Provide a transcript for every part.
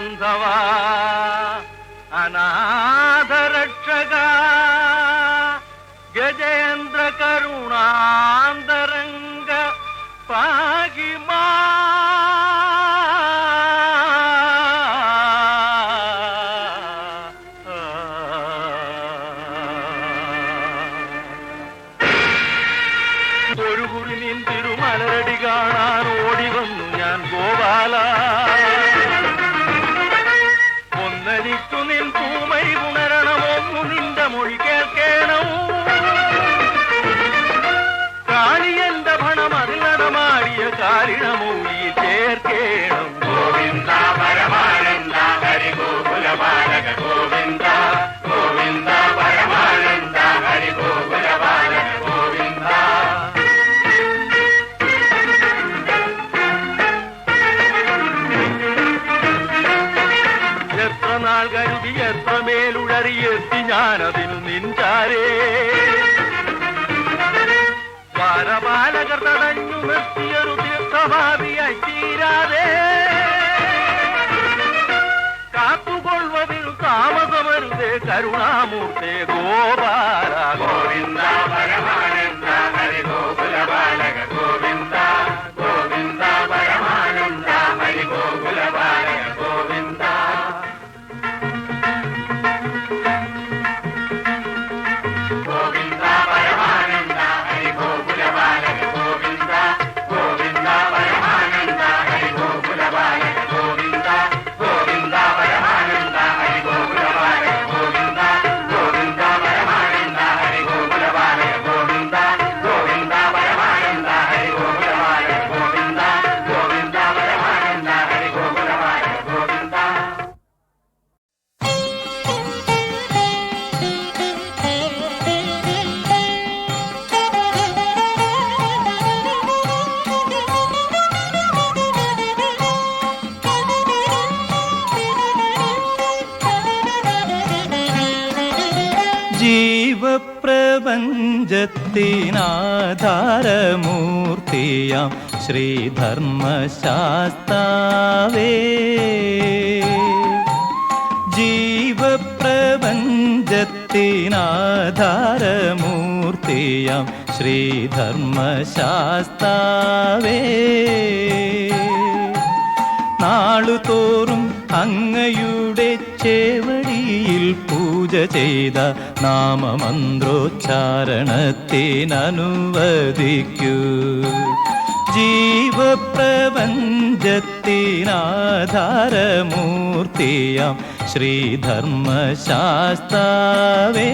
வந்தவா அநாதரட்சகா கஜேந்திர கருணாந்தரங்க பாகிமா കരുതി എത്ര മേലുഴറിയെത്തി ഞാനതിനു നിഞ്ചാരേ. പരപാലകർ തടഞ്ഞു നിർത്തിയൊരു തീർത്ഥവാദിയായി തീരാതെ. കാത്തുകൊള്ളുവതിനു താമസമരുതേ കരുണാമൂർത്തേ ഗോപാല ഗോവിന്ദ ഗോവിന്ദ. ശ്രീധർമ്മശാസ്താവേ. ജീവപ്രപഞ്ചത്തിനാധാരമൂർത്തിയാം ശ്രീധർമ്മശാസ്താവേ. നാളുതോറും അങ്ങയുടെ ചേവടിയിൽ പൂജ ചെയ്ത നാമമന്ത്രോച്ചാരണത്തിനനുവദിക്കൂ. ജീവപ്രപഞ്ചത്തിനാധാരമൂർത്തിയാം ശ്രീധർമ്മശാസ്താവേ.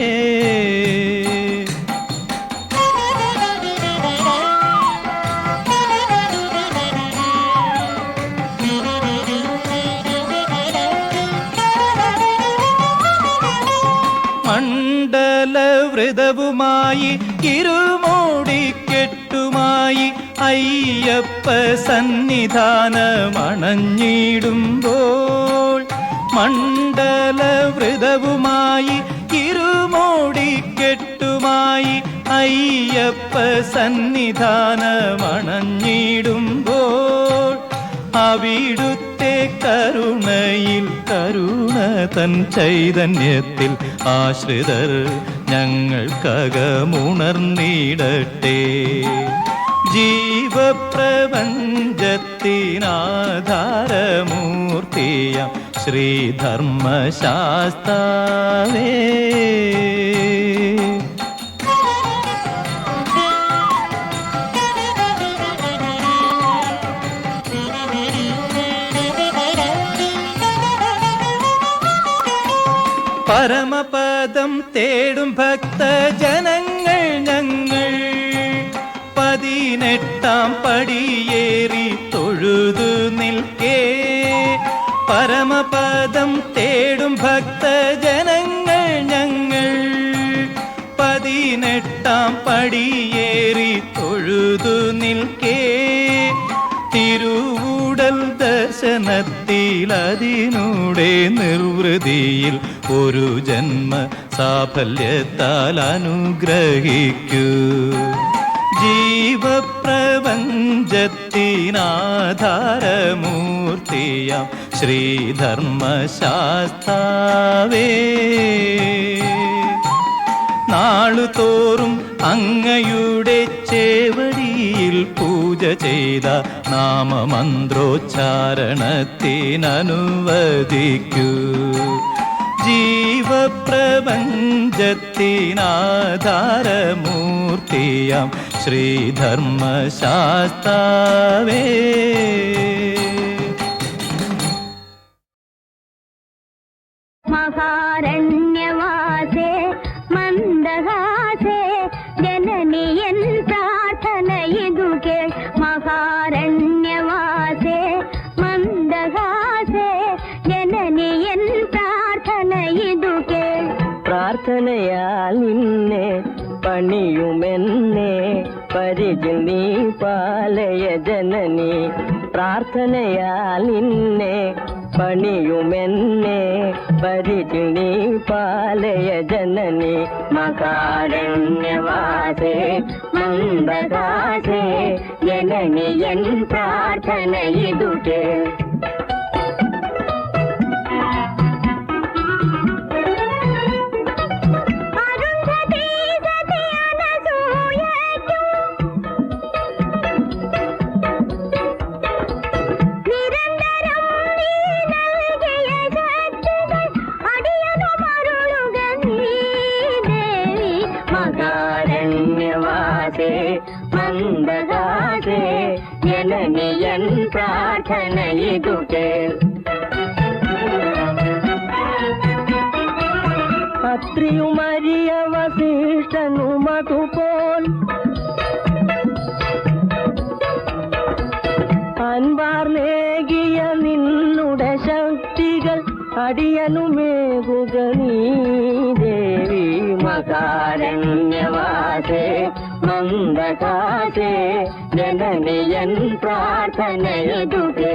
അയ്യപ്പ സന്നിധാനമണഞ്ഞിടുമ്പോൾ മണ്ഡലവ്രതവുമായി ഇരുമോടിക്കെട്ടുമായി അയ്യപ്പ സന്നിധാനമണഞ്ഞിടുമ്പോൾ അവിടുത്തെ കരുണയിൽ കരുണ തൻ ചൈതന്യത്തിൽ ആശ്രിതർ ഞങ്ങൾക്കകമുണർന്നിടട്ടെ. ജീവപ്രപഞ്ചത്തിനാധാരമൂർത്തിയ ശ്രീധർമ്മശാസ്താവേ. പരമപദം തേടും ഭക്തജനങ്ങൾ പരമപദം തേടും ഭക്തജനങ്ങൾ ഞങ്ങൾ. പതിനെട്ടാം പടിയേറി തൊഴുതു നിൽക്കേ. തിരുവുടൽ ദർശനത്തിൽ അതിനൂടെ നിർവൃതിയിൽ ഒരു ജന്മ സാഫല്യത്താൽ അനുഗ്രഹിക്കൂ. ജീവപ്രപഞ്ചത്തിനാധാരമൂർത്തിയാം ശ്രീധർമ്മശാസ്താവേ. നാളുതോറും അങ്ങയുടെ ചേവടിയിൽ പൂജ ചെയ്ത നാമമന്ത്രോച്ചാരണത്തിനനുവദിക്കൂ. ജീവപ്രപഞ്ചത്തിനാധാരമൂർത്തിയാം ശ്രീധർമ്മശാസ്താവേ. മന്ദഹാസേ ജനനിയൻ പ്രാർത്ഥന ഇതു കേൾ മഹാരണ്യവാസേ മന്ദഹാസേ ജനനിയൻ പ്രാർത്ഥന ഇതു കേൾ പ്രാർത്ഥനയാൽ നിന്നെ പണിയുമെന്നെ പരിചിൽ നീ പാലയ ജനനി പ്രാർത്ഥനയാൽ നിന്നെ പണിയുമെന്നെ പരിചിൽ നീ പാലയ ജനനി മകാരണ്യവാസേ മന്ദദാസേ ജനനിയൻ പ്രാർത്ഥന ഇതുകേ മന്ദദാസേ ജനനിയൻ പ്രാർത്ഥന ഇതുകേ അത്രിയുമരിയ അൻപാർ നേകിയ നിന്നുടെ ശക്തികൾ അടിയനുമേകുക നീ ദേവി മകാരണ്യവാസേ ಕಾಸೆ ಮಂದ ಕಾಸೆ ಜನನಿಯನ್ ಪ್ರಾರ್ಥನೆಯದುಗೆ